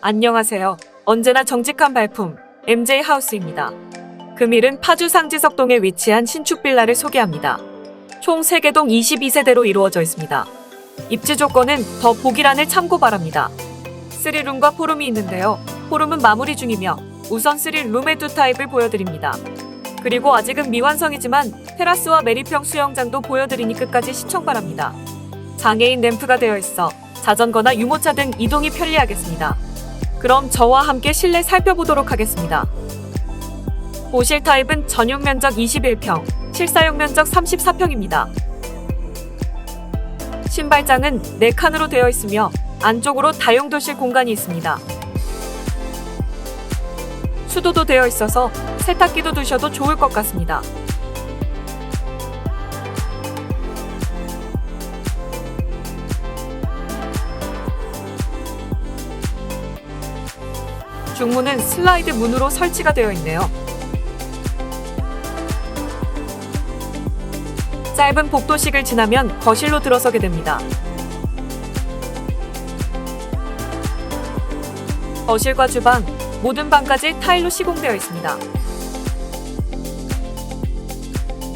안녕하세요. 언제나 정직한 발품 MJ 하우스입니다. 금일은 파주 상지석동에 위치한 신축 빌라를 소개합니다. 총 3개 동 22세대로 이루어져 있습니다. 입지 조건은 더 보기란을 참고 바랍니다. 3룸과 포룸이 있는데요. 포룸은 마무리 중이며 우선 3룸의 두 타입을 보여드립니다. 그리고 아직은 미완성이지만 테라스와 메리평 수영장도 보여드리니 끝까지 시청 바랍니다. 장애인 램프가 되어 있어 자전거나 유모차 등 이동이 편리하겠습니다. 그럼 저와 함께 실내 살펴보도록 하겠습니다. 보실 타입은 전용 면적 21평, 실사용 면적 34평입니다. 신발장은 4칸으로 되어 있으며 안쪽으로 다용도실 공간이 있습니다. 수도도 되어 있어서 세탁기도 두셔도 좋을 것 같습니다. 중문은 슬라이드 문으로 설치가 되어 있네요. 짧은 복도식을 지나면 거실로 들어서게 됩니다. 거실과 주방, 모든 방까지 타일로 시공되어 있습니다.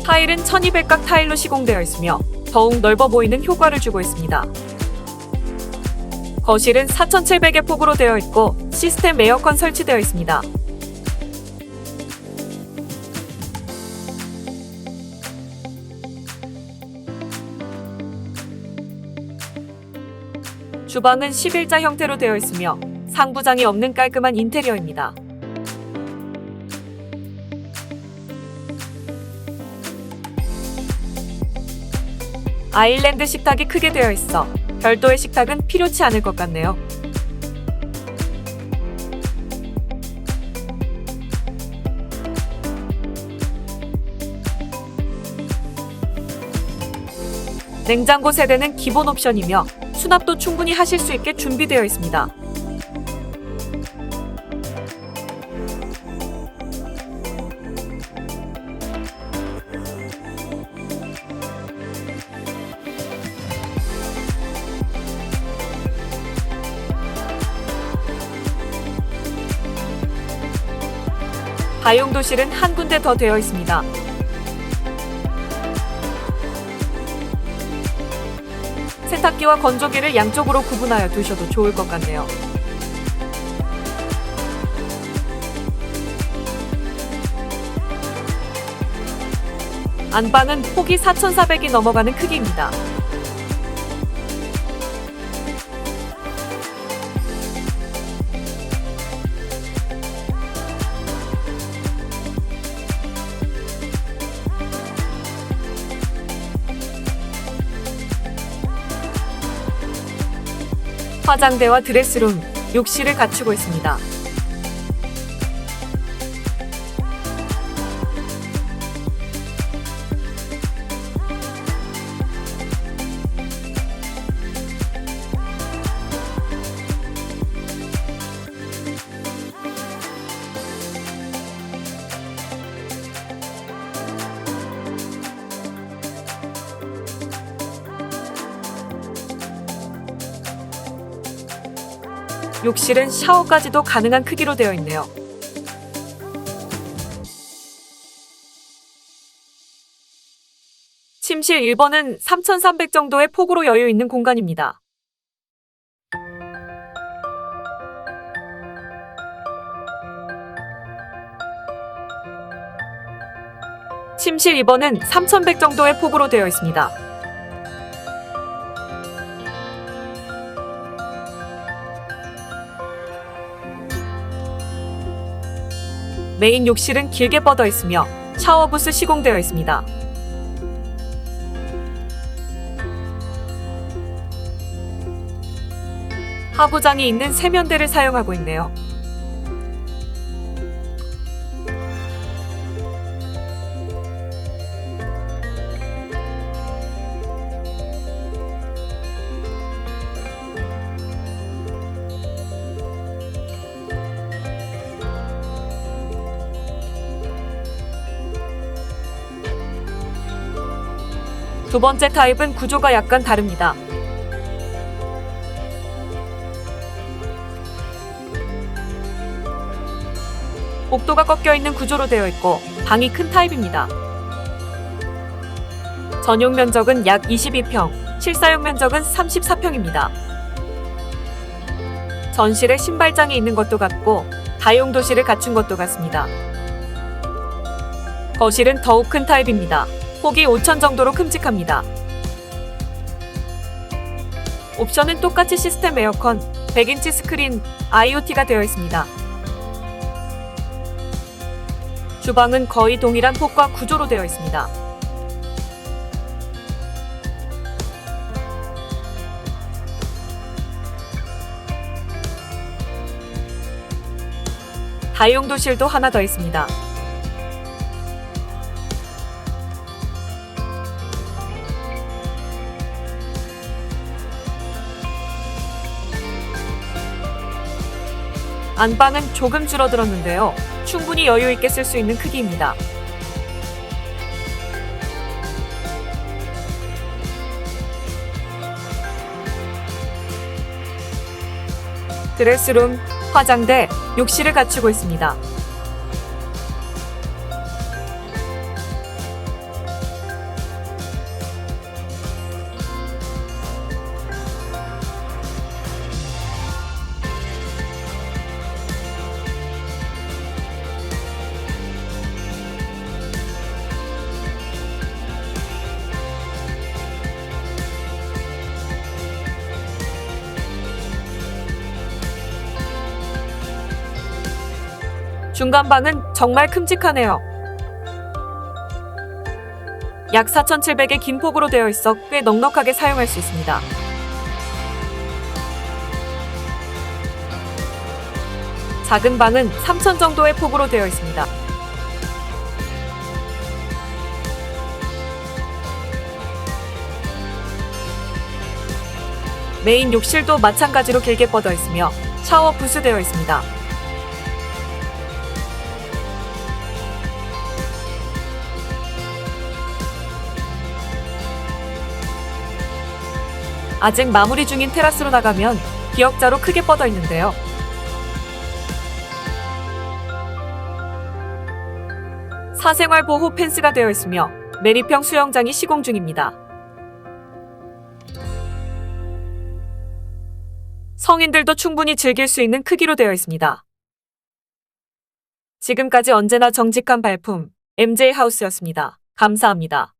타일은 1200각 타일로 시공되어 있으며 더욱 넓어 보이는 효과를 주고 있습니다. 거실은 4700의 폭으로 되어 있고 시스템 에어컨 설치되어 있습니다. 주방은 11자 형태로 되어 있으며 상부장이 없는 깔끔한 인테리어입니다. 아일랜드 식탁이 크게 되어 있어 별도의 식탁은 필요치 않을 것 같네요. 냉장고 세대는 기본 옵션이며 수납도 충분히 하실 수 있게 준비되어 있습니다. 다용도실은 한 군데 더 되어 있습니다. 세탁기와 건조기를 양쪽으로 구분하여 두셔도 좋을 것 같네요. 안방은 폭이 4,400이 넘어가는 크기입니다. 화장대와 드레스룸, 욕실을 갖추고 있습니다. 욕실은 샤워까지도 가능한 크기로 되어 있네요. 침실 1번은 3,300 정도의 폭으로 여유 있는 공간입니다. 침실 2번은 3,100 정도의 폭으로 되어 있습니다. 메인 욕실은 길게 뻗어 있으며 샤워부스 시공되어 있습니다. 하부장이 있는 세면대를 사용하고 있네요. 두 번째 타입은 구조가 약간 다릅니다. 복도가 꺾여 있는 구조로 되어 있고 방이 큰 타입입니다. 전용 면적은 약 22평, 실사용 면적은 34평입니다. 전실에 신발장이 있는 것도 같고 다용도실을 갖춘 것도 같습니다. 거실은 더욱 큰 타입입니다. 폭이 5천 정도로 큼직합니다. 옵션은 똑같이 시스템 에어컨, 100인치 스크린, IoT가 되어 있습니다. 주방은 거의 동일한 폭과 구조로 되어 있습니다. 다용도실도 하나 더 있습니다. 안방은 조금 줄어들었는데요. 충분히 여유 있게 쓸 수 있는 크기입니다. 드레스룸, 화장대, 욕실을 갖추고 있습니다. 중간 방은 정말 큼직하네요. 약 4,700의 긴 폭으로 되어 있어 꽤 넉넉하게 사용할 수 있습니다. 작은 방은 3,000 정도의 폭으로 되어 있습니다. 메인 욕실도 마찬가지로 길게 뻗어 있으며 샤워 부스되어 있습니다. 아직 마무리 중인 테라스로 나가면 기역자로 크게 뻗어 있는데요. 사생활 보호 펜스가 되어 있으며 메리평 수영장이 시공 중입니다. 성인들도 충분히 즐길 수 있는 크기로 되어 있습니다. 지금까지 언제나 정직한 발품 MJ 하우스였습니다. 감사합니다.